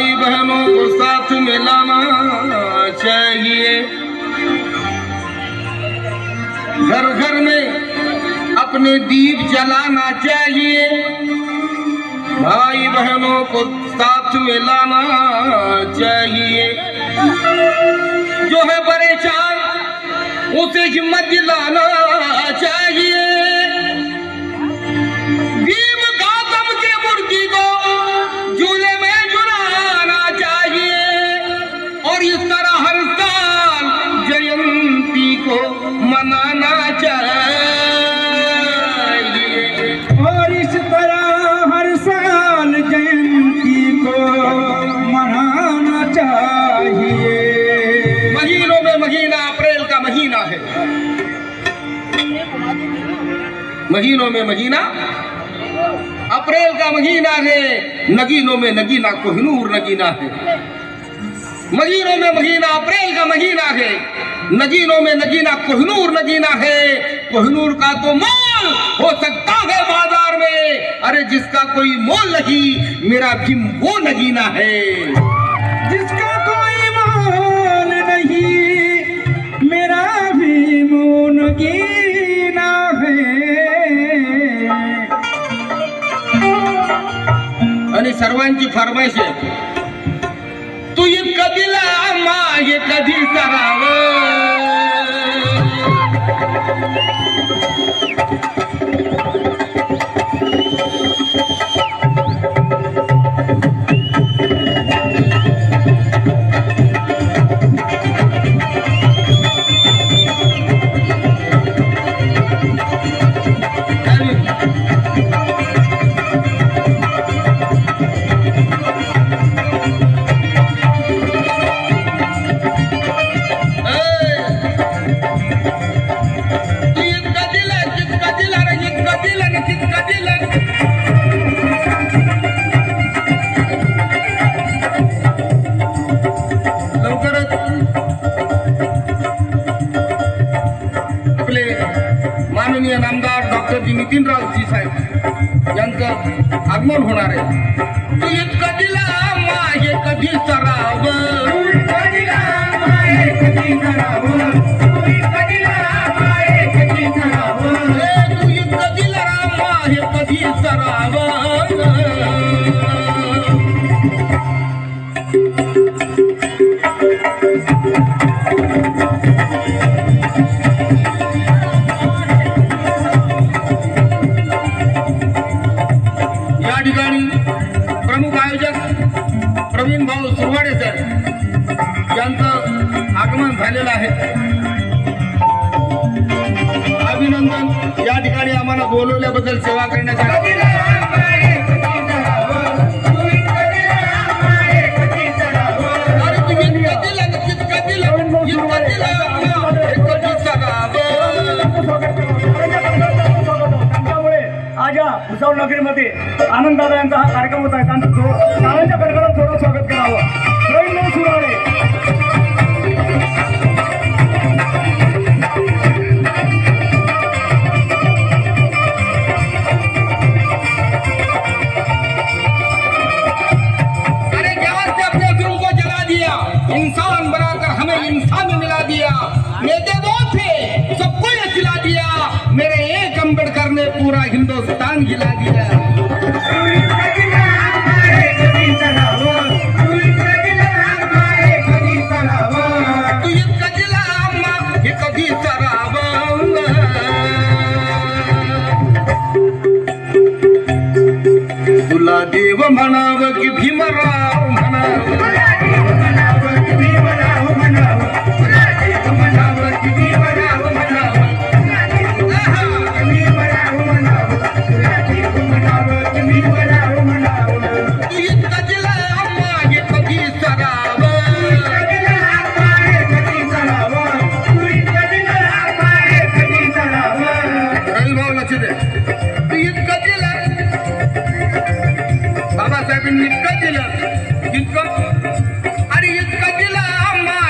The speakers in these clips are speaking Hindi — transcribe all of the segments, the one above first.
भाई बहनों को साथ में लाना चाहिए। घर घर में अपने दीप जलाना चाहिए। भाई बहनों को साथ में लाना चाहिए। जो है परेशान, उसे हिम्मत दिलाना चाहिए। महीनों में महीना, अप्रैल का महीना है, नगीनों में नगीना कोहिनूर नगीना है। महीनों में महीना, अप्रैल का महीना है, नगीनों में नगीना कोहिनूर नगीना है। कोहिनूर का तो मोल हो सकता है बाज़ार में, अरे जिसका कोई मोल नहीं, मेरा भीम वो नगीना है। आणि सर्वांची फरमाईश आहे. तू कधी लामा हे कधी सराव आचार्य नितीन रावजी साहेब यांचं आगमन होणार आहे. तुझीत कधीला माये कधी सराव? कधी सराव?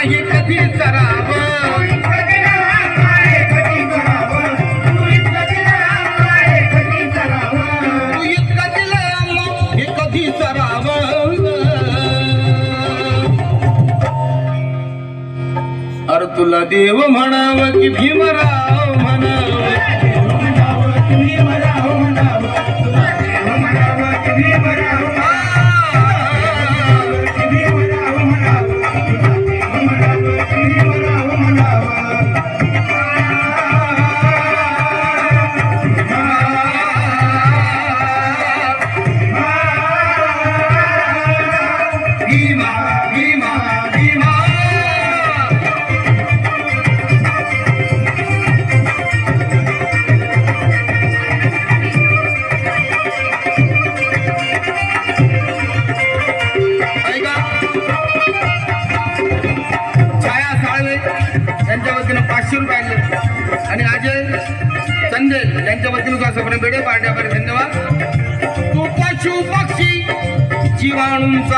नाही कधी सरावं अर तुला देव म्हणाव की भीमराव म्हणावं. भीमराव म्हणावं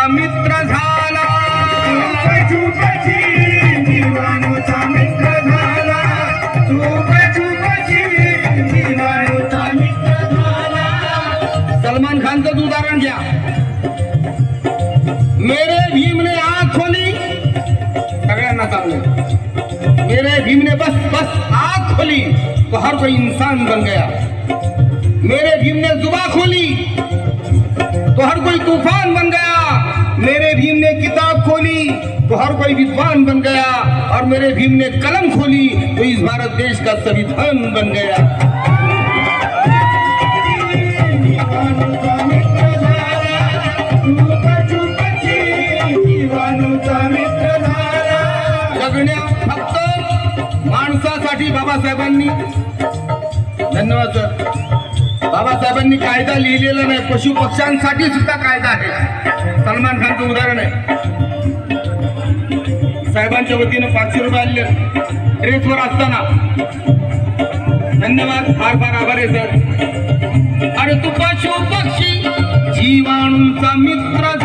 जीवाणूंचा मित्र झाला सलमान खानचं उदाहरण घ्या मेरे भीम ने आँख खोली सगळ्यांना चांगलं मेरे भीम ने बस बस आँख खोली तो हर कोई इंसान बन गया। मेरे भीम ने जुबा खोली तो हर कोई तूफ़ान बन गया। मेरे भीम ने किताब खोली तो हर कोई विद्वान बन गया और मेरे भीम ने कलम खोली तो इस भारत देश का संविधान बन गया। माणसासाठी बाबासाहेबांनी धन्यवाद, सर। बाबासाहेबांनी कायदा लिहिलेला नाही. पशु पक्ष्यांसाठी सुद्धा कायदा आहे. सलमान खानचं उदाहरण आहे. साहेबांच्या वतीनं पाचशे रुपये आले रेसवर असताना. धन्यवाद. फार फार आभार आहे सर. अरे तू पशु पक्षी जीवाणूंचा मित्र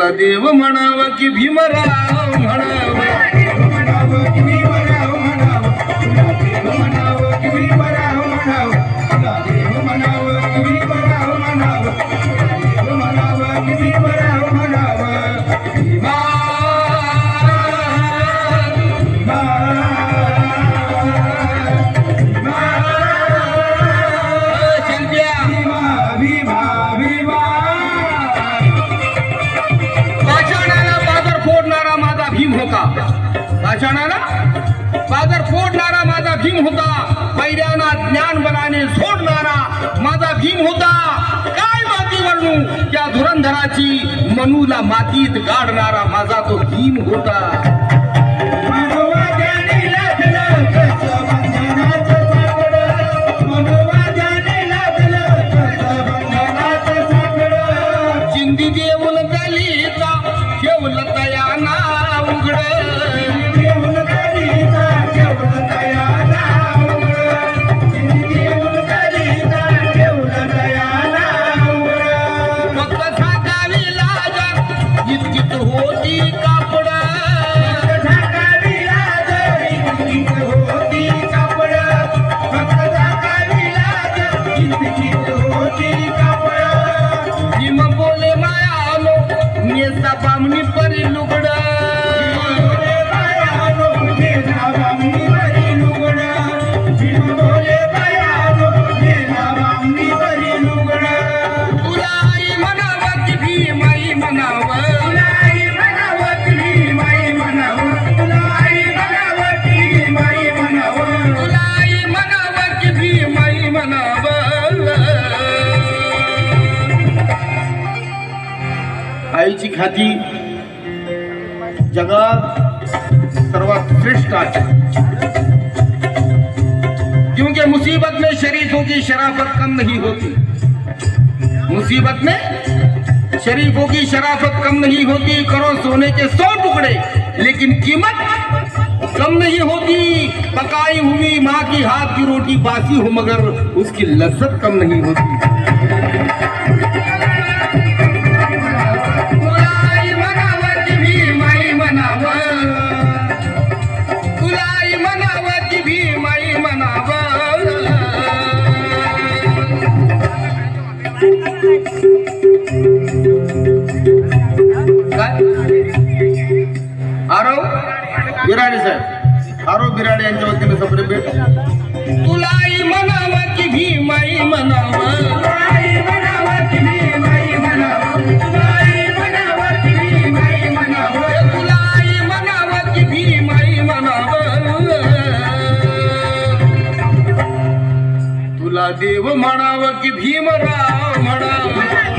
तुला देव म्हणावं की भीमराव. मनूला मातीत गाडणारा माझा तो भीम होता. ख्याती जगात सर्वात श्रेष्ठ क्योंकि मुसीबत में शरीफों की शराफत कम नहीं होती। मुसीबत में शरीफों की शराफत कम नहीं होती, करो सोने के सौ टुकड़े, लेकिन कीमत कम नहीं होती। पकाई हुई माँ की हाथ की रोटी बासी हो, मगर उसकी लज्जत कम नहीं होती। काय आरव बिराडे साहेब. आरव बिराडे यांच्या वतीने सप्रे भेट. तुलाई म्हणावा की भीमाई म्हणावा. देव म्हणावं की भीमराव म्हणावं.